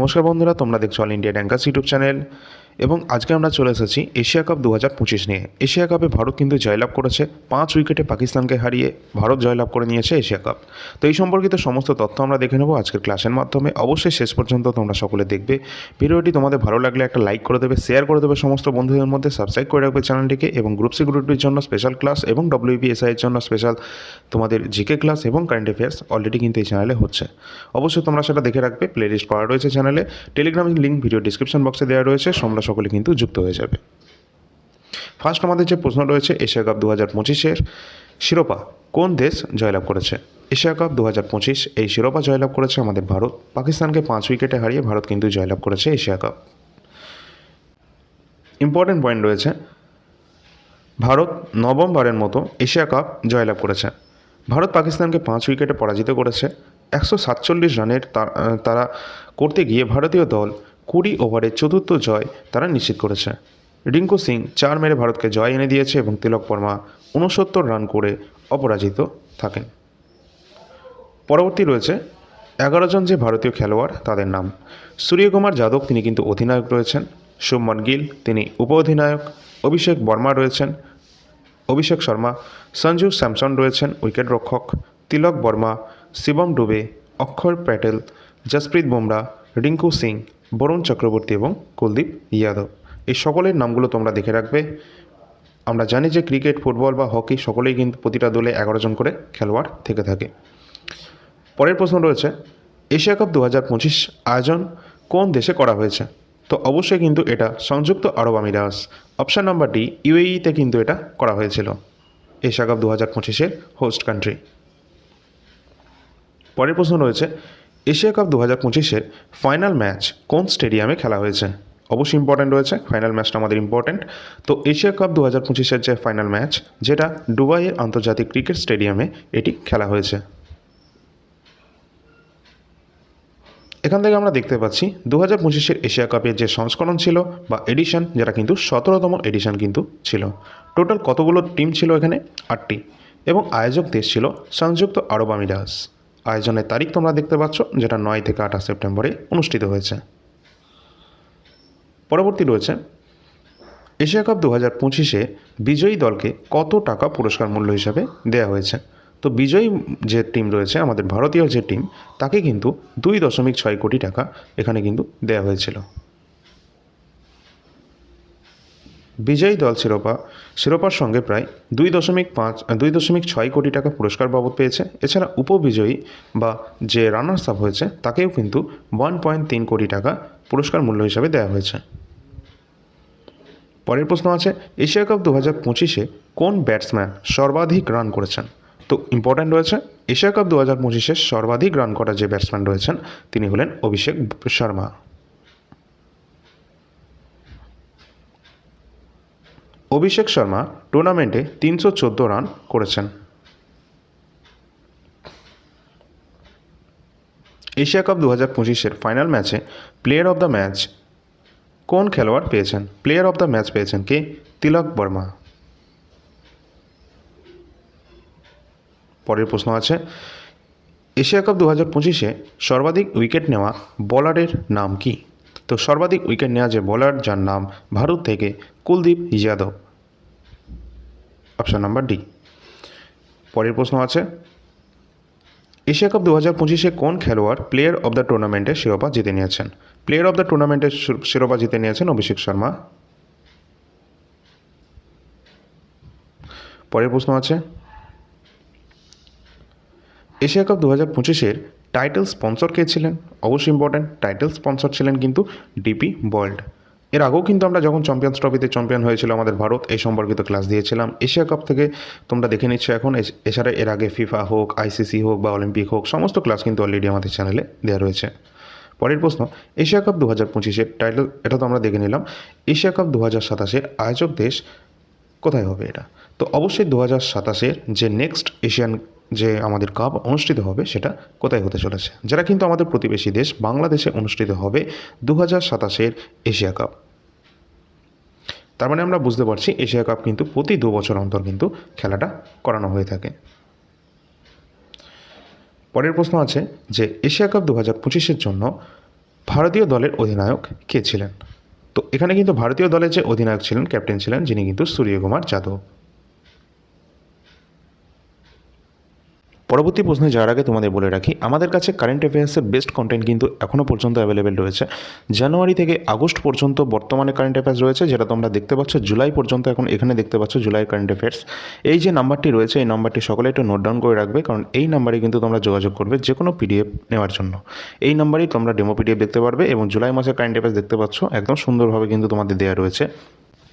নমস্কার বন্ধুরা তোমরা দেখছ অল ইন্ডিয়া ড্যাঙ্কাস ইউটিউব চ্যানেল। এবং আজকে আমরা চলে এসেছি এশিয়া কাপ দু হাজার পঁচিশ নিয়ে। এশিয়া কাপে ভারত কিন্তু জয়লাভ করেছে। পাঁচ উইকেটে পাকিস্তানকে হারিয়ে ভারত জয়লাভ করে নিয়েছে এশিয়া কাপ। তো এই সম্পর্কিত সমস্ত তথ্য আমরা দেখে নেব আজকের ক্লাসের মাধ্যমে। অবশ্যই শেষ পর্যন্ত তোমরা সকলে দেখবে। ভিডিওটি তোমাদের ভালো লাগলে একটা লাইক করে দেবে, শেয়ার করে দেবে সমস্ত বন্ধুদের মধ্যে সাবস্ক্রাইব করে রাখবে চ্যানেলটিকে এবং গ্রুপ সি গ্রুপটির জন্য স্পেশাল ক্লাস এবং ডব্লিউবিএসআই এর জন্য স্পেশাল তোমাদের জিকে ক্লাস এবং কারেন্ট অ্যাফেয়ার্স অলরেডি কিন্তু এই চ্যানেলে হচ্ছে। অবশ্যই তোমরা সেটা দেখে রাখবে। প্লেলিস্ট করা রয়েছে চ্যানেলে টেলিগ্রামের লিঙ্ক ভিডিও ডিসক্রিপশন বক্সে দেওয়া রয়েছে। তোমরা সকলে কিন্তু যুক্ত হয়ে যাবে। ফার্স্ট আমাদের যে প্রশ্ন রয়েছে, এশিয়া কাপ দু হাজার পঁচিশের শিরোপা কোন দেশ জয়লাভ করেছে? এশিয়া কাপ দু হাজার পঁচিশ এই শিরোপা জয়লাভ করেছে আমাদের ভারত। পাকিস্তানকে পাঁচ উইকেটে হারিয়ে ভারত কিন্তু জয়লাভ করেছে এশিয়া কাপ। ইম্পর্টেন্ট পয়েন্ট রয়েছে, ভারত নবমবারের মতো এশিয়া কাপ জয়লাভ করেছে। ভারত পাকিস্তানকে পাঁচ উইকেটে পরাজিত করেছে। একশো সাতচল্লিশ রানের তারা করতে গিয়ে ভারতীয় দল কুড়ি ওভারের চতুর্থ জয় তারা নিশ্চিত করেছে। রিঙ্কু সিং চার মেরে ভারতকে জয় এনে দিয়েছে এবং তিলক বর্মা উনসত্তর রান করে অপরাজিত থাকেন। পরবর্তী রয়েছে এগারো জন যে ভারতীয় খেলোয়াড়, তাদের নাম। সূর্যকুমার যাদব তিনি কিন্তু অধিনায়ক রয়েছেন। শুভমন গিল তিনি উপ অধিনায়ক অভিষেক বর্মা রয়েছেন। অভিষেক শর্মা, সঞ্জু স্যামসন রয়েছেন উইকেট রক্ষক তিলক বর্মা, শিবম ডুবে, অক্ষর প্যাটেল, জসপ্রীত বুমরা, রিঙ্কু সিং বরুণ চক্রবর্তী এবং কুলদীপ যাদব। এই সকলের নামগুলো তোমরা দেখে রাখবে। আমরা জানি যে ক্রিকেট, ফুটবল বা হকি সকলেই কিন্তু প্রতিটা দলে এগারো জন করে খেলোয়াড় থেকে থাকে। পরের প্রশ্ন রয়েছে, এশিয়া কাপ দু হাজার পঁচিশ আয়োজন কোন দেশে করা হয়েছে? তো অবশ্যই কিন্তু এটা সংযুক্ত আরব আমিরাস অপশান নাম্বার ডি, ইউএইতে কিন্তু এটা করা হয়েছিল। এশিয়া কাপ দু হাজার পঁচিশের হোস্ট কান্ট্রি। পরের প্রশ্ন রয়েছে এশিয়া কাপ দু হাজার পঁচিশের ফাইনাল ম্যাচ কোন স্টেডিয়ামে খেলা হয়েছে? অবশ্যই ইম্পর্ট্যান্ট রয়েছে ফাইনাল ম্যাচটা আমাদের ইম্পর্ট্যান্ট তো এশিয়া কাপ দু হাজার পঁচিশের যে ফাইনাল ম্যাচ যেটা দুবাইয়ের আন্তর্জাতিক ক্রিকেট স্টেডিয়ামে এটি খেলা হয়েছে। এখান থেকে আমরা দেখতে পাচ্ছি দু হাজার পঁচিশের এশিয়া কাপের যে সংস্করণ ছিল বা এডিশন যেটা কিন্তু সতেরোতম এডিশন কিন্তু ছিল। টোটাল কতগুলো টিম ছিল এখানে? আটটি। এবং আয়োজক দেশ ছিল সংযুক্ত আরব আমিরাস আয়োজনের তারিখ তোমরা দেখতে পাচ্ছ, যেটা নয় থেকে আঠাশ সেপ্টেম্বরে অনুষ্ঠিত হয়েছে। পরবর্তী রয়েছে, এশিয়া কাপ দু হাজার পঁচিশে বিজয়ী দলকে কত টাকা পুরস্কার মূল্য হিসাবে দেওয়া হয়েছে? তো বিজয়ী যে টিম রয়েছে, আমাদের ভারতীয় যে টিম তাকে কিন্তু দুই দশমিক ছয় কোটি টাকা এখানে কিন্তু দেওয়া হয়েছিল। বিজয়ী দল শিরোপা, শিরোপার সঙ্গে প্রায় দুই দশমিক পাঁচ দুই দশমিক ছয় কোটি টাকা পুরস্কার বাবদ পেয়েছে। এছাড়া উপবিজয়ী বা যে রানার্স আপ হয়েছে, তাকেও কিন্তু ওয়ান পয়েন্ট তিন কোটি টাকা পুরস্কার মূল্য হিসাবে দেওয়া হয়েছে। পরের প্রশ্ন আছে, এশিয়া কাপ দু হাজার পঁচিশে কোন ব্যাটসম্যান সর্বাধিক রান করেছেন? তো ইম্পর্ট্যান্ট রয়েছে, এশিয়া কাপ দু হাজার পঁচিশে সর্বাধিক রান করা যে ব্যাটসম্যান রয়েছেন, তিনি হলেন অভিষেক শর্মা। অভিষেক শর্মা টুর্নামেন্টে তিনশো চোদ্দ রান করেছেন। এশিয়া কাপ দু হাজার পঁচিশের ফাইনাল ম্যাচে প্লেয়ার অফ দ্য ম্যাচ কোন খেলোয়াড় পেয়েছেন? প্লেয়ার অফ দ্য ম্যাচ পেয়েছেন কে? তিলক বর্মা। পরের প্রশ্ন আছে, এশিয়া কাপ দু হাজার পঁচিশে সর্বাধিক উইকেট নেওয়া বলারের নাম কি? তো সর্বাধিক উইকেট নেওয়া যে বোলার, যার নাম ভারত থেকে Kuldeep Yadav. Option number D পরের প্রশ্ন আছে, এশিয়া কাপ দু হাজার পঁচিশে কোন খেলোয়াড় প্লেয়ার অব দ্য টুর্নামেন্টের শিরোপা জিতে নিয়েছেন? প্লেয়ার অব দ্য টুর্নামেন্টের শিরোপা জিতে নিয়েছেন অভিষেক শর্মা। পরের প্রশ্ন আছে, এশিয়া কাপ দু হাজার পঁচিশের টাইটেল স্পন্সর কে ছিলেন? অবশ্যই ইম্পর্ট্যান্ট টাইটেল স্পন্সর ছিলেন কিন্তু ডিপি ওয়ার্ল্ড এর আগেও কিন্তু আমরা যখন চ্যাম্পিয়ন্স ট্রফিতে চ্যাম্পিয়ন হয়েছিল আমাদের ভারত, এই সম্পর্কিত ক্লাস দিয়েছিলাম। এশিয়া কাপ থেকে তোমরা দেখে নিচ্ছ এখন এছ- এছাড়া এর আগে ফিফা হোক আইসিসি হোক বা অলিম্পিক হোক, সমস্ত ক্লাস কিন্তু অলরেডি আমাদের চ্যানেলে দেওয়া রয়েছে। পরের প্রশ্ন এশিয়া কাপ দু হাজার পঁচিশের টাইটেল এটা তো আমরা দেখে নিলাম। এশিয়া কাপ দু হাজার সাতাশের আয়োজক দেশ কোথায় হবে এটা? তো অবশ্যই দু হাজার সাতাশের যে নেক্সট এশিয়ান যে আমাদের কাপ অনুষ্ঠিত হবে সেটা কোথায় হতে চলেছে। যেটা কিন্তু আমাদের প্রতিবেশী দেশ বাংলাদেশে অনুষ্ঠিত হবে দু হাজার সাতাশের এশিয়া কাপ তার মানে আমরা বুঝতে পারছি এশিয়া কাপ কিন্তু প্রতি দু বছর অন্তর কিন্তু খেলাটা করানো হয়ে থাকে। পরের প্রশ্ন আছে যে এশিয়া কাপ দু হাজার পঁচিশের জন্য ভারতীয় দলের অধিনায়ক কে ছিলেন? তো এখানে কিন্তু ভারতীয় দলের যে অধিনায়ক ছিলেন ক্যাপ্টেন ছিলেন, যিনি কিন্তু সূর্যকুমার যাদব। পরবর্তী প্রশ্নে যাওয়ার আগে তোমাদের বলে রাখি, আমাদের কাছে কারেন্ট অ্যাফেয়ার্সের বেস্ট কন্টেন্ট কিন্তু এখনও পর্যন্ত অ্যাভেলেবেল রয়েছে। জানুয়ারি থেকে আগস্ট পর্যন্ত বর্তমানে কারেন্ট অ্যাফেয়ার্স রয়েছে, যেটা তোমরা দেখতে পাচ্ছ। জুলাই পর্যন্ত এখন এখানে দেখতে পাচ্ছ জুলাই কারেন্ট অ্যাফেয়ার্স এই যে নাম্বারটি রয়েছে, এই নাম্বারটি সকলে একটু নোট ডাউন করে রাখবে, কারণ এই নাম্বারে কিন্তু তোমরা যোগাযোগ করবে যে কোনো পিডিএফ নেওয়ার জন্য। এই নাম্বারেই তোমরা ডেমো পিডিএফ দেখতে পারবে এবং জুলাই মাসের কারেন্ট অ্যাফেয়ার্স দেখতে পাচ্ছ। একদম সুন্দরভাবে কিন্তু তোমাদের দেওয়া রয়েছে।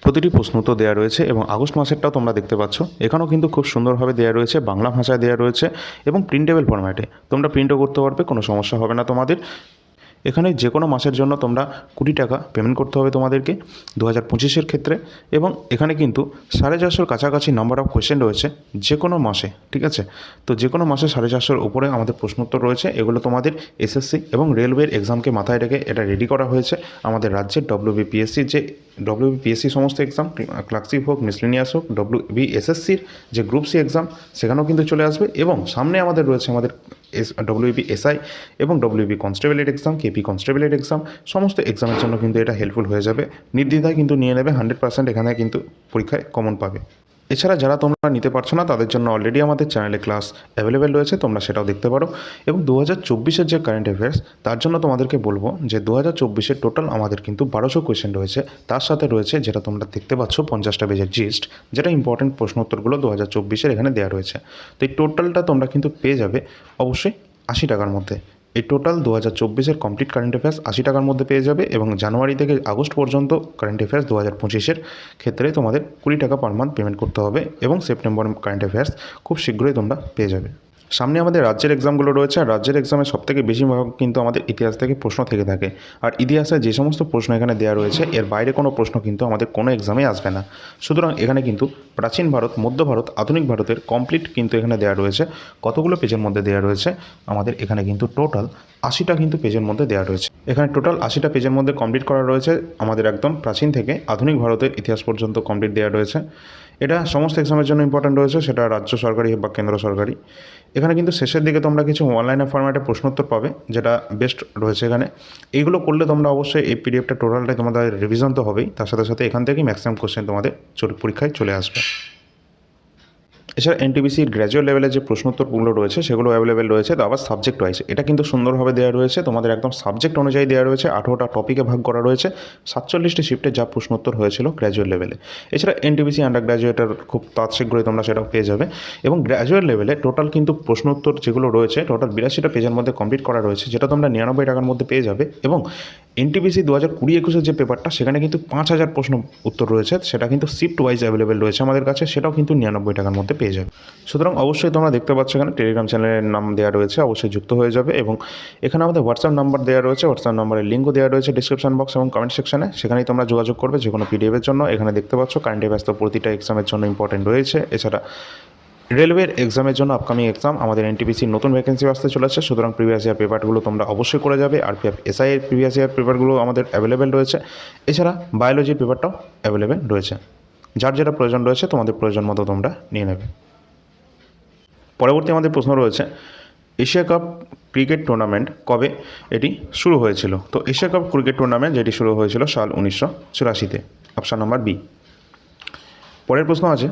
প্রতিটি প্রশ্ন তো দেওয়া রয়েছে এবং আগস্ট মাসেরটাও তোমরা দেখতে পাচ্ছ। এখানেও কিন্তু খুব সুন্দরভাবে দেওয়া রয়েছে, বাংলা ভাষায় দেওয়া রয়েছে এবং প্রিন্টেবল ফরম্যাটে তোমরা প্রিন্টও করতে পারবে, কোনো সমস্যা হবে না তোমাদের। এখানে যে কোনো মাসের জন্য তোমরা কুড়ি টাকা পেমেন্ট করতে হবে তোমাদেরকে দু হাজার পঁচিশের ক্ষেত্রে এবং এখানে কিন্তু সাড়ে চারশোর কাছাকাছি নাম্বার অফ কোয়েশ্চেন রয়েছে যে কোনো মাসে, ঠিক আছে? তো যে কোনো মাসে সাড়ে চারশোর উপরে আমাদের প্রশ্নোত্তর রয়েছে, এগুলো তোমাদের এসএসসি এবং রেলওয়ের এক্সামকে মাথায় রেখে এটা রেডি করা হয়েছে। আমাদের রাজ্যের ডব্লিউবিপিএসসির যে ডব্লিউবিপিএসসি সমস্ত এক্সাম ক্লার্কশিপ হোক মিসলিনিয়াস হোক ডব্লিউ বিএসএসসির যে গ্রুপ সি এক্সাম সেখানেও কিন্তু চলে আসবে এবং সামনে আমাদের রয়েছে আমাদের এস ডব্লিউবি এসআই এবং ডব্লিউবি কনস্টেবলের এক্সাম কেপি কনস্টেবলের এক্সাম সমস্ত এক্সামের জন্য কিন্তু এটা হেল্পফুল হয়ে যাবে। নির্দ্বিধায় কিন্তু নিয়ে নেবে হান্ড্রেড পার্সেন্ট এখানে কিন্তু পরীক্ষায় কমন পাবে। এছাড়া যারা তোমরা নিতে পারছ না, তাদের জন্য অলরেডি আমাদের চ্যানেলে ক্লাস অ্যাভেলেবেল রয়েছে, তোমরা সেটাও দেখতে পারো। এবং দু হাজার চব্বিশের যে কারেন্ট অ্যাফেয়ার্স তার জন্য তোমাদেরকে বলব যে দু হাজার চব্বিশের টোটাল আমাদের কিন্তু বারোশো কোয়েশ্চেন রয়েছে। তার সাথে রয়েছে যেটা তোমরা দেখতে পাচ্ছ, পঞ্চাশটা পেজের জিস্ট যেটা ইম্পর্টেন্ট প্রশ্ন উত্তরগুলো দু হাজার এখানে দেওয়া রয়েছে। তো এই টোটালটা তোমরা কিন্তু পেয়ে যাবে অবশ্যই আশি টাকার মধ্যে। এই টোটাল দু হাজার চব্বিশের কমপ্লিট কারেন্ট অ্যাফেয়ার্স আশি টাকার মধ্যে পেয়ে যাবে এবং জানুয়ারি থেকে আগস্ট পর্যন্ত কারেন্ট অ্যাফেয়ার্স দু হাজার পঁচিশের ক্ষেত্রে তোমাদের কুড়ি টাকা পার মান্থ পেমেন্ট করতে হবে এবং সেপ্টেম্বর কারেন্ট অ্যাফেয়ার্স খুব শীঘ্রই তোমরা পেয়ে যাবে। সামনে আমাদের রাজ্যের এক্সামগুলো রয়েছে, আর রাজ্যের এক্সামে সবথেকে বেশিরভাগ কিন্তু আমাদের ইতিহাস থেকে প্রশ্ন থেকে থাকে। আর ইতিহাসে যে সমস্ত প্রশ্ন এখানে দেওয়া রয়েছে, এর বাইরে কোনো প্রশ্ন কিন্তু আমাদের কোনো এক্সামে আসবে না। সুতরাং এখানে কিন্তু প্রাচীন ভারত, মধ্য ভারত, আধুনিক ভারতের কমপ্লিট কিন্তু এখানে দেওয়া রয়েছে। কতগুলো পেজের মধ্যে দেওয়া রয়েছে? আমাদের এখানে কিন্তু টোটাল আশিটা কিন্তু পেজের মধ্যে দেওয়া রয়েছে। এখানে টোটাল আশিটা পেজের মধ্যে কমপ্লিট করা রয়েছে। আমাদের একদম প্রাচীন থেকে আধুনিক ভারতের ইতিহাস পর্যন্ত কমপ্লিট দেওয়া রয়েছে। এটা সমস্ত এক্সামের জন্য ইম্পর্ট্যান্ট রয়েছে, সেটা রাজ্য সরকারি বা কেন্দ্র সরকারি। এখানে কিন্তু শেষের দিকে তোমরা কিছু অনলাইনে ফর্ম্যাটে প্রশ্নোত্তর পাবে, যেটা বেস্ট রয়েছে এখানে। এইগুলো করলে তোমরা অবশ্যই এই পিডিএফটা টোটালটাই তোমাদের রিভিশন তো হবেই, তার সাথে সাথে এখান থেকেই ম্যাক্সিমাম কোশ্চেন তোমাদের পরীক্ষায় চলে আসবে। এছাড়া এনটিবিসির গ্র্যাজুয়েট লেভেলের যে প্রশ্নোত্তরগুলো রয়েছে, সেগুলো অ্যাভেলেবেল রয়েছে। তো আবার সাবজেক্ট ওয়াইজ এটা কিন্তু সুন্দরভাবে দেওয়া রয়েছে। তোমাদের একদম সাবজেক্ট অনুযায়ী দেওয়া রয়েছে। আঠেরোটা টপিকে ভাগ করা রয়েছে। সাতচল্লিশটি শিফটে যা প্রশ্নোত্তর হয়েছিল গ্র্যাজুয়েট লেভেলে এছাড়া এনটিবিসি আন্ডার গ্র্যাজুয়েটের খুব তাৎ শীঘ্রই তোমরা সেটাও পেয়ে যাবে। এবং গ্র্যাজুয়েট লেভেলে টোটাল কিন্তু প্রশ্নোত্তর যেগুলো রয়েছে টোটাল বিরাশিটা পেজের মধ্যে কমপ্লিট করা রয়েছে, যেটা তোমরা নিরানব্বই টাকার মধ্যে পেয়ে যাবে। এবং এনটিপিসি দু হাজার কুড়ি একুশের যে পেপারটা সেখানে কিন্তু পাঁচ হাজার প্রশ্ন উত্তর রয়েছে। সেটা কিন্তু শিফট ওয়াইজ অ্যাভেলেবেল রয়েছে আমাদের কাছে, সেটাও কিন্তু নিরানব্বই টাকার মধ্যে পেয়ে যাবে। সুতরাং অবশ্যই তোমরা দেখতে পাচ্ছ এখানে টেলিগ্রাম চ্যানেলের নাম দেওয়া রয়েছে, অবশ্যই যুক্ত হয়ে যাবে এবং এখানে আমাদের হোয়াটসঅ্যাপ নাম্বার দেওয়া রয়েছে হোয়াটসঅ্যাপ নাম্বারের লিঙ্কও দেওয়া রয়েছে ডিসক্রিপশন বক্স এবং কমেন্ট সেকশনে সেখানেই তোমরা যোগাযোগ করবে যে কোনো পিডিএফের জন্য। এখানে দেখতে পাচ্ছ কারেন্ট অ্যাফেয়ার্স তো প্রতিটা এক্সামের জন্য ইম্পর্টেন্ট রয়েছে। এছাড়া রেলওয়ের এক্সামের জন্য আপকামিং এক্সাম আমাদের এনটিপিসির নতুন ভ্যাকেন্সি আসতে চলেছে, সুতরাং প্রিভিয়াস ইয়ার পেপারগুলো তোমরা অবশ্যই করে যাবে, আর এসআই এর প্রিভিয়াস ইয়ার পেপারগুলো আমাদের অ্যাভেলেবেল রয়েছে। এছাড়া বায়োলজির পেপারটাও অ্যাভেলেবেল রয়েছে। যার যেটা প্রয়োজন রয়েছে, তোমাদের প্রয়োজন মতো তোমরা নিয়ে নেবে। পরবর্তী আমাদের প্রশ্ন রয়েছে, এশিয়া কাপ ক্রিকেট টুর্নামেন্ট কবে? এটি শুরু হয়েছিল। তো এশিয়া কাপ ক্রিকেট টুর্নামেন্ট যেটি শুরু হয়েছিল সাল উনিশশো চুরাশিতে অপশান নাম্বার বি পরের প্রশ্ন আছে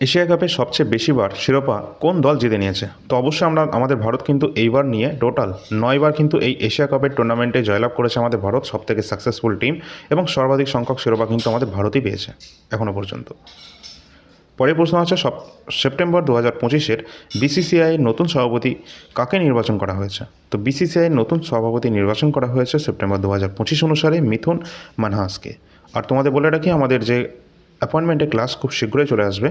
এশিয়া কাপে সবচেয়ে বেশিবার শিরোপা কোন দল জিতে নিয়েছে? তো অবশ্যই আমরা আমাদের ভারত কিন্তু এইবার নিয়ে টোটাল নয়বার কিন্তু এই এশিয়া কাপের টুর্নামেন্টে জয়লাভ করেছে আমাদের ভারত, সবথেকে সাকসেসফুল টিম এবং সর্বাধিক সংখ্যক শিরোপা কিন্তু আমাদের ভারতই পেয়েছে এখনও পর্যন্ত। পরের প্রশ্ন আছে সব সেপ্টেম্বর দু হাজার পঁচিশের বিসিসিআইয়ের নতুন সভাপতি কাকে নির্বাচন করা হয়েছে? তো বিসিসিআইয়ের নতুন সভাপতি নির্বাচন করা হয়েছে সেপ্টেম্বর দু হাজার পঁচিশ অনুসারে মিথুন মানহাসকে। আর তোমাদের বলে রাখি, আমাদের যে অ্যাপয়েন্টমেন্টের ক্লাস খুব শীঘ্রই চলে আসবে।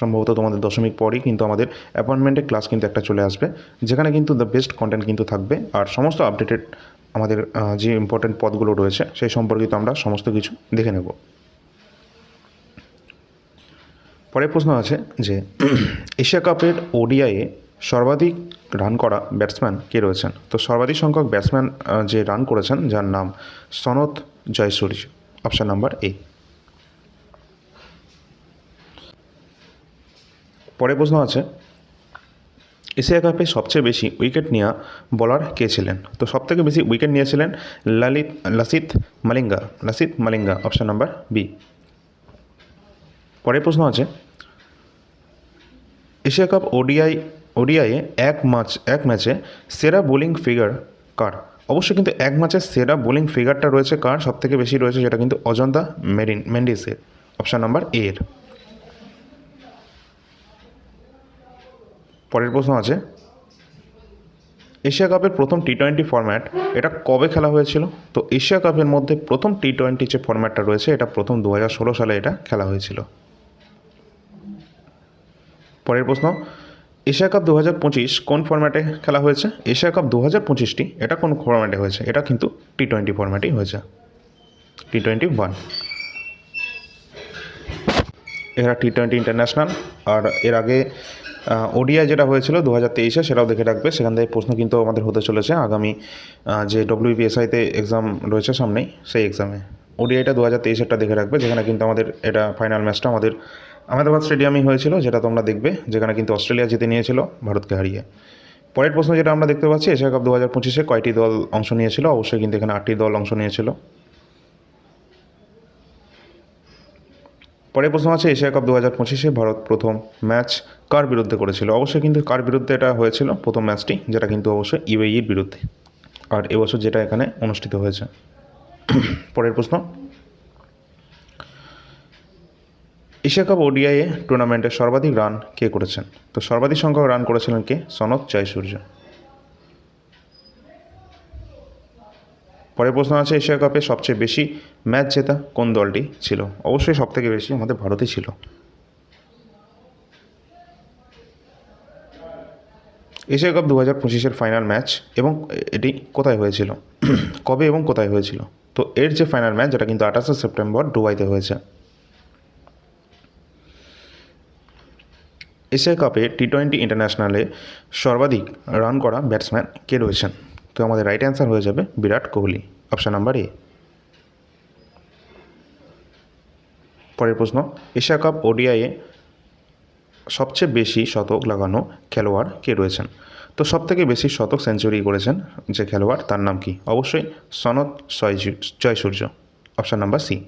সম্ভবত তোমাদের দশমিক পরই, কিন্তু আমাদের অ্যাপয়েন্টমেন্টের ক্লাস কিন্তু একটা চলে আসবে, যেখানে কিন্তু দ্য বেস্ট কন্টেন্ট কিন্তু থাকবে। আর সমস্ত আপডেটেড আমাদের যে ইম্পর্টেন্ট পদগুলো রয়েছে, সেই সম্পর্কিত আমরা সমস্ত কিছু দেখে নেব। পরের প্রশ্ন আছে যে, এশিয়া কাপের ওডিআইয়ে সর্বাধিক রান করা ব্যাটসম্যান কে রয়েছেন? তো সর্বাধিক সংখ্যক ব্যাটসম্যান যে রান করেছেন, যার নাম সনত জয়সূর্য অপশান নাম্বার এ পরের প্রশ্ন আছে। এশিয়া কাপে সবচেয়ে বেশি উইকেট নেওয়া বলার কে ছিলেন? তো সব থেকে বেশি উইকেট নিয়েছিলেন Lalit, Lasith Malinga. Lasith Malinga option number B পরের প্রশ্ন আছে। এশিয়া কাপ ওডিআই ওডিআইয়ে এক ম্যাচ এক ম্যাচে সেরা বোলিং ফিগার কার? অবশ্যই কিন্তু এক ম্যাচের সেরা বোলিং ফিগারটা রয়েছে কার? সব থেকে বেশি রয়েছে যেটা কিন্তু অজন্তা মেরিন, মেন্ডিসের অপশান নাম্বার এ এর। পরের প্রশ্ন আছে। এশিয়া কাপের প্রথম টি টোয়েন্টি ফরম্যাট এটা কবে খেলা হয়েছিল? তো এশিয়া কাপের মধ্যে প্রথম টি টোয়েন্টি যে ফরম্যাটটা রয়েছে, এটা প্রথম দু হাজার ষোলো সালে এটা খেলা হয়েছিল। পরের প্রশ্ন, এশিয়া কাপ দু হাজার পঁচিশ কোন ফরম্যাটে খেলা হয়েছে? এশিয়া কাপ দু হাজার পঁচিশটি এটা কোন ফরম্যাটে হয়েছে? এটা কিন্তু টি টোয়েন্টি ফরম্যাটেই হয়েছে। টি টোয়েন্টি ওয়ান এরা টি টোয়েন্টি ইন্টারন্যাশনাল আর এর আগে ওডিআই যেটা হয়েছিল দু হাজার তেইশে সেটাও দেখে রাখবে। সেখান থেকে প্রশ্ন কিন্তু আমাদের হতে চলেছে। আগামী যে ডব্লিউবিএসআইতে এক্সাম রয়েছে সামনেই, সেই এক্সামে ওডিআইটা দু হাজার তেইশেরটা দেখে রাখবে, যেখানে কিন্তু আমাদের এটা ফাইনাল ম্যাচটা আমাদের আহমেদাবাদ স্টেডিয়ামেই হয়েছিল, যেটা তোমরা দেখবে, যেখানে কিন্তু অস্ট্রেলিয়া জিতে নিয়েছিল, ভারতকে হারিয়ে। পরের প্রশ্ন যেটা আমরা দেখতে পাচ্ছি, এশিয়া কাপ দু হাজার পঁচিশে কয়টি দল অংশ নিয়েছিল? অবশ্যই কিন্তু এখানে আটটি দল অংশ নিয়েছিল। পরের প্রশ্ন আছে, এশিয়া কাপ দু হাজার পঁচিশে ভারত প্রথম ম্যাচ কার বিরুদ্ধে করেছিল? অবশ্যই কিন্তু কার বিরুদ্ধে এটা হয়েছিল? প্রথম ম্যাচটি, যেটা কিন্তু অবশ্যই ইউএইর বিরুদ্ধে। আর এবছর যেটা এখানে অনুষ্ঠিত হয়েছে। পরের প্রশ্ন। এশিয়া কাপ ওডিআইয়ে টুর্নামেন্টে সর্বাধিক রান কে করেছেন? তো সর্বাধিক সংখ্যক রান করেছিলেন কে? সনৎ জয়সূর্য। পরের প্রশ্ন আছে, এশিয়া কাপে সবচেয়ে বেশি ম্যাচ জেতা কোন দলটি ছিল? অবশ্যই সব থেকে বেশি আমাদের ভারতই ছিল। এশিয়া কাপ দু হাজার পঁচিশের ফাইনাল ম্যাচ এবং এটি কোথায় হয়েছিল? কবে এবং কোথায় হয়েছিল? তো এর যে ফাইনাল ম্যাচ যেটা কিন্তু আঠাশে সেপ্টেম্বর দুবাইতে হয়েছে। এশিয়া কাপে টি টোয়েন্টি ইন্টারন্যাশনালে সর্বাধিক রান করা ব্যাটসম্যান কে রয়েছেন? তো আমাদের রাইট অ্যান্সার হয়ে যাবে Virat Kohli. Option number A পরের প্রশ্ন, এশিয়া কাপ ওডিআইয়ে সবচেয়ে বেশি শতক লাগানো খেলোয়াড় কে রয়েছেন? তো সব থেকে বেশি শতক সেঞ্চুরি করেছেন যে খেলোয়াড়, তার নাম কি? অবশ্যই Jaya- Jayasuriya. Option number C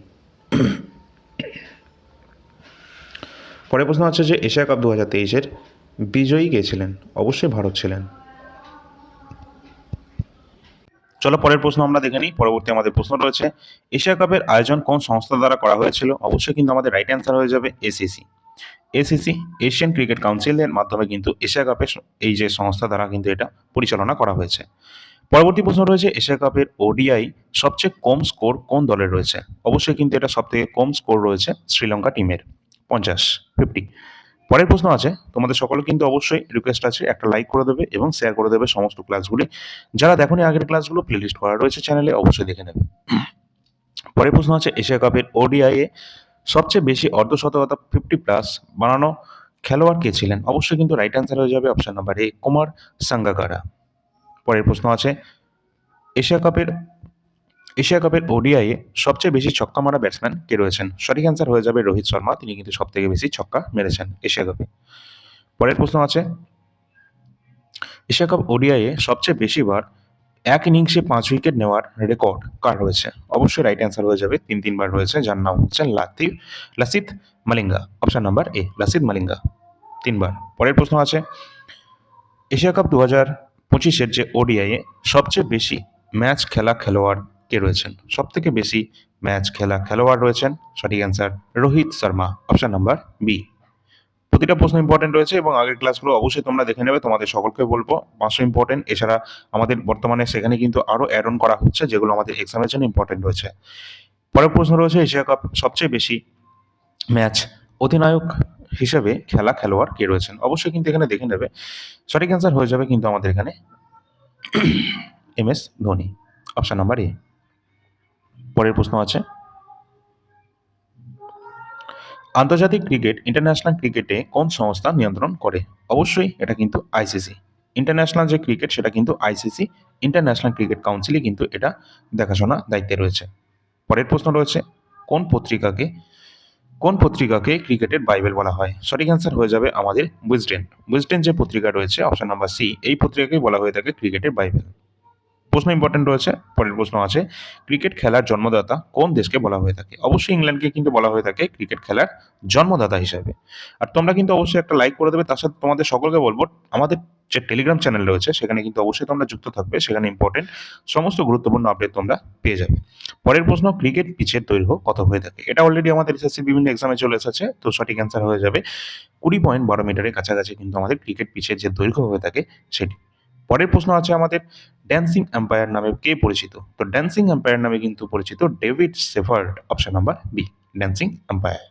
পরের প্রশ্ন হচ্ছে যে, এশিয়া কাপ দু হাজার তেইশের বিজয়ী কে অবশ্যই ভারত ছিলেন। চলো পরের প্রশ্ন আমরা দেখে নিই। পরবর্তী আমাদের প্রশ্ন রয়েছে, এশিয়া কাপের আয়োজন কোন সংস্থা দ্বারা করা হয়েছিল? অবশ্যই কিন্তু আমাদের রাইট অ্যান্সার হয়ে যাবে এসিসি এসিসি এশিয়ান ক্রিকেট কাউন্সিলের মাধ্যমে কিন্তু এশিয়া কাপের এই যে সংস্থা দ্বারা কিন্তু এটা পরিচালনা করা হয়েছে। পরবর্তী প্রশ্ন রয়েছে, এশিয়া কাপের ওডিআই সবচেয়ে কম স্কোর কোন দলের রয়েছে? অবশ্যই কিন্তু এটা সব থেকে কম স্কোর রয়েছে শ্রীলঙ্কা টিমের পঞ্চাশ ফিফটি পরের প্রশ্ন আছে, তোমাদের সকলে কিন্তু অবশ্যই রিকোয়েস্ট আছে, একটা লাইক করে দেবে এবং শেয়ার করে দেবে সমস্ত ক্লাসগুলি যারা দেখোনি আগের ক্লাসগুলো প্লেলিস্ট করা রয়েছে চ্যানেলে অবশ্যই দেখে নেবে। পরের প্রশ্ন আছে, এশিয়া কাপের ওডিআইয়ে সবচেয়ে বেশি অর্ধশতকতা ফিফটি প্লাস বানানো খেলোয়াড় কে ছিলেন? অবশ্যই কিন্তু রাইট অ্যান্সার হয়ে যাবে option number A Kumar Sangakkara. পরের প্রশ্ন আছে, এশিয়া কাপের এশিয়া কাপের ওডিআইয়ে সবচেয়ে বেশি ছক্কা মারা ব্যাটসম্যান কে রয়েছেন? সঠিক অ্যান্সার হয়ে যাবে রোহিত শর্মা। তিনি কিন্তু সব থেকে বেশি ছক্কা মেরেছেন এশিয়া কাপে। পরের প্রশ্ন আছে। এশিয়া কাপ ওডিআইয়ে সবচেয়ে বেশিবার এক ইনিংসে পাঁচ উইকেট নেওয়ার রেকর্ড কার রয়েছে? অবশ্যই রাইট অ্যান্সার হয়ে যাবে। তিন তিনবার রয়েছে। যার নাম হচ্ছে Latif Lasith Malinga. Option number A Lasith Malinga. তিনবার পরের প্রশ্ন আছে। এশিয়া কাপ দু হাজার পঁচিশের যে ওডিআইয়ে সবচেয়ে বেশি ম্যাচ খেলা খেলোয়াড় কে রয়েছেন? সব থেকে বেশি ম্যাচ খেলা খেলোয়াড় রয়েছেন, সঠিক answer Rohit Sharma option number B প্রতিটা প্রশ্ন ইম্পর্টেন্ট রয়েছে এবং আগের ক্লাসগুলো অবশ্যই তোমরা দেখে নেবে, তোমাদের সকলকে বলব পাঁচশো ইম্পর্টেন্ট এছাড়া আমাদের বর্তমানে সেখানে কিন্তু আরও অ্যাড অন করা হচ্ছে, যেগুলো আমাদের এক্সামের জন্য ইম্পর্টেন্ট রয়েছে। পরের প্রশ্ন রয়েছে, এশিয়া কাপ সবচেয়ে বেশি ম্যাচ অধিনায়ক হিসেবে খেলা খেলোয়াড় কে রয়েছেন? অবশ্যই কিন্তু এখানে দেখে নেবে, সঠিক অ্যান্সার হয়ে যাবে কিন্তু আমাদের এখানে M S Dhoni option number A পরের প্রশ্ন আছে। আন্তর্জাতিক ক্রিকেট, ইন্টারন্যাশনাল ক্রিকেটে কোন সংস্থা নিয়ন্ত্রণ করে? অবশ্যই এটা কিন্তু আইসিসি ইন্টারন্যাশনাল যে ক্রিকেট, সেটা কিন্তু আইসিসি ইন্টারন্যাশনাল ক্রিকেট কাউন্সিলই কিন্তু এটা দেখাশোনা দায়িত্বে রয়েছে। পরের প্রশ্ন রয়েছে, কোন পত্রিকাকে কোন পত্রিকাকে ক্রিকেটের বাইবেল বলা হয়? সঠিক অ্যান্সার হয়ে যাবে আমাদের উইজডেন উইজডেন যে পত্রিকা রয়েছে, অপশন নাম্বার সি, এই পত্রিকাকেই বলা হয়ে থাকে ক্রিকেটের বাইবেল। প্রশ্ন ইম্পর্টেন্ট রয়েছে, পরের প্রশ্ন আছে ক্রিকেট খেলার জন্মদাতা কোন দেশকে বলা হয়ে থাকে? অবশ্যই ইংল্যান্ডকে কিন্তু বলা হয়ে থাকে ক্রিকেট খেলার জন্মদাতা হিসাবে। আর তোমরা কিন্তু অবশ্যই একটা লাইক করে দেবে, তার সাথে তোমাদের সকলকে বলব, আমাদের যে টেলিগ্রাম চ্যানেল রয়েছে, সেখানে কিন্তু অবশ্যই তোমরা যুক্ত থাকবে, সেখানে ইম্পর্টেন্ট সমস্ত গুরুত্বপূর্ণ আপডেট তোমরা পেয়ে যাবে। পরের প্রশ্ন ক্রিকেট পিচের দৈর্ঘ্য কত হয়ে থাকে? এটা অলরেডি আমাদের এসএসসি বিভিন্ন এক্সামে চলে এসেছে, তো সঠিক অ্যান্সার হয়ে যাবে। কুড়ি পয়েন্ট বারো মিটারের কাছাকাছি কিন্তু আমাদের ক্রিকেট পিচের যে দৈর্ঘ্য হয়ে থাকে, সেটি। পরের প্রশ্ন আছে আমাদের ড্যান্সিং এম্পায়ার নামে কে পরিচিত? তো ড্যান্সিং এম্পায়ার নামে কিন্তু পরিচিত David Shepherd option number B dancing umpire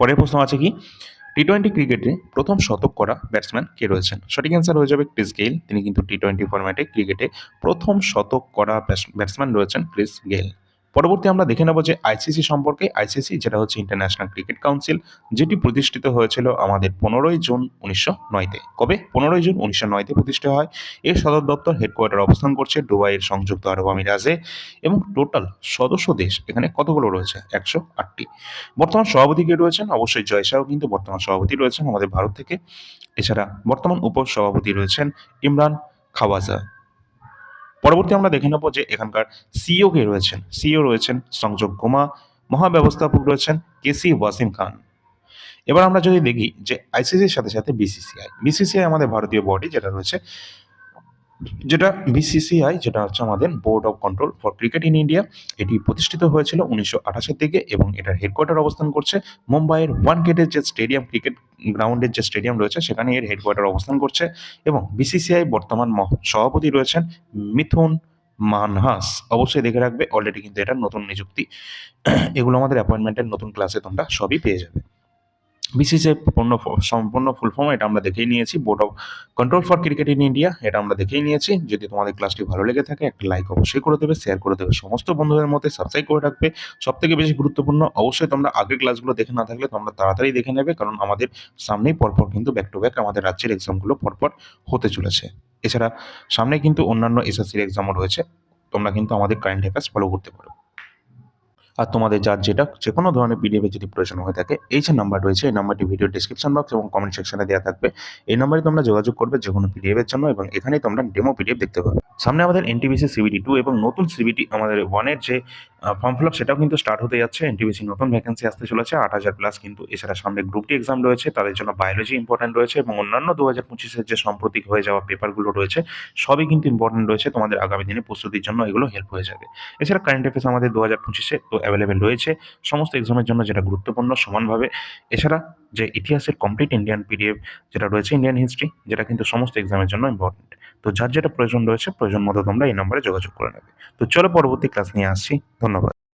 পরের প্রশ্ন আছে কি? টি টোয়েন্টি ক্রিকেটে প্রথম শতক করা ব্যাটসম্যান কে রয়েছেন? সঠিক অ্যান্সার হয়ে যাবে ক্রিস গেইল তিনি কিন্তু টি টোয়েন্টি ফরম্যাটে ক্রিকেটে প্রথম শতক করা ব্যাটসম্যান রয়েছেন ক্রিস গেইল পরবর্তী আমরা দেখে নেব যে আইসিসি সম্পর্কে আইসিসি যেটা হচ্ছে ইন্টারন্যাশনাল ক্রিকেট কাউন্সিল যেটি প্রতিষ্ঠিত হয়েছিল আমাদের পনেরোই জুন উনিশশো নয়তে। কবে? পনেরোই জুন উনিশশো নয়তে প্রতিষ্ঠা হয়। এর সদর দপ্তর হেডকোয়ার্টার অবস্থান করছে দুবাইয়ের সংযুক্ত আরব আমিরাজে এবং টোটাল সদস্য দেশ এখানে কতগুলো রয়েছে? একশো আটটি। বর্তমান সভাপতি কে রয়েছেন? অবশ্যই জয় শাহ কিন্তু বর্তমান সভাপতি রয়েছেন আমাদের ভারত থেকে। এছাড়া বর্তমান উপসভাপতি রয়েছেন ইমরান খাওয়াজা। পরবর্তী আমরা দেখে নেব যে এখানকার সিও কে রয়েছেন। সিও রয়েছেন সংযোগ গোমা মহাব্যবস্থাপক রয়েছেন কেসি ওয়াসিম খান। এবার আমরা যদি দেখি যে আইসিসির সাথে সাথে বিসিসিআই। বিসিসিআই আমাদের ভারতীয় বডি যেটা রয়েছে যেটা বিসিসিআই যেটা হচ্ছে আমাদের board of control for cricket in India এটি প্রতিষ্ঠিত হয়েছিল উনিশশো আঠাশের দিকে এবং এটার হেডকোয়ার্টার অবস্থান করছে। মুম্বাইয়ের ওয়ান গেটের যে স্টেডিয়াম ক্রিকেট গ্রাউন্ডের যে স্টেডিয়াম রয়েছে, সেখানে এর হেডকোয়ার্টার অবস্থান করছে এবং বিসিসিআই বর্তমান সভাপতি রয়েছেন মিথুন মানহাস। অবশ্যই দেখে রাখবে অলরেডি কিন্তু এটা নতুন নিযুক্তি। এগুলো আমাদের অ্যাপয়েন্টমেন্টের নতুন ক্লাসে তোমরা সবই পেয়ে যাবে। বিসিসিআই পূর্ণ সম্পূর্ণ ফুল ফর্ম এটা আমরা দেখেই নিয়েছি। Board of control for cricket in India এটা আমরা দেখেই নিয়েছি। যদি তোমাদের ক্লাসটি ভালো লেগে থাকে, একটা লাইক অবশ্যই করে দেবে শেয়ার করে দেবে, সমস্ত বন্ধুদের মধ্যে সাবস্ক্রাইব করে রাখবে। সব থেকে বেশি গুরুত্বপূর্ণ, অবশ্যই তোমরা আগের ক্লাসগুলো দেখে না থাকলে তোমরা তাড়াতাড়ি দেখে নেবে, কারণ আমাদের সামনেই পরপর কিন্তু ব্যাক টু ব্যাক আমাদের রাজ্যের এক্সামগুলো পরপর হতে চলেছে। এছাড়া সামনে কিন্তু অন্যান্য এসএসসির এক্সামও রয়েছে, তোমরা কিন্তু আমাদের কারেন্ট অ্যাফেয়ার্স ফলো করতে পারো। আর তোমাদের যার যেটা যে কোনো ধরনের পিডিএফের যদি প্রয়োজন হয়ে থাকে, এই যে নাম্বার রয়েছে, এই নাম্বারটি ভিডিও ডিসক্রিপশন বক্স এবং কমেন্ট সেকশনে দেওয়া থাকবে। এই নাম্বারে তোমরা যোগাযোগ করবে যে কোনো পিডিএফের জন্য এবং এখানেই তোমরা ডেমো পিডিএফ দেখতে পাবে। সামনে আমাদের এনটিবিসি সিবিটি টু এবং নতুন সিবিটি আমাদের ওয়ানের যে ফর্ম ফিল আপ সেটাও কিন্তু স্টার্ট হতে যাচ্ছে। এনটিবিসি নতুন ভ্যাকেন্সি আসতে চলেছে, আট হাজার প্লাস কিন্তু এছাড়া সামনে গ্রুপ ডি এক্সাম রয়েছে, তাদের জন্য বায়োলজি ইম্পর্টেন্ট রয়েছে এবং অন্যান্য দু হাজার পঁচিশের যে সাম্প্রতিক হয়ে যাওয়া পেপারগুলো রয়েছে, সবই কিন্তু ইম্পর্টেন্ট রয়েছে। তোমাদের আগামী দিনে প্রস্তুতির জন্য এগুলো হেল্প হয়ে যাবে। এছাড়া কারেন্ট অ্যাফেয়ার্স আমাদের দু হাজার পঁচিশে, তো অ্যাভেলেবেল রয়েছে। সমস্ত এক্সামের জন্য যেটা গুরুত্বপূর্ণ সমানভাবে। এছাড়া যে ইতিহাসের কমপ্লিট ইন্ডিয়ান পিডিএফ যেটা রয়েছে ইন্ডিয়ান হিস্ট্রি যেটা কিন্তু সমস্ত এক্সামের জন্য ইম্পর্টেন্ট তো যার যেটা প্রয়োজন রয়েছে, প্রয়োজন মতো তোমরা এই নম্বরে যোগাযোগ করে নেবে। তো চলো পরবর্তী ক্লাস নিয়ে আসছি। ধন্যবাদ।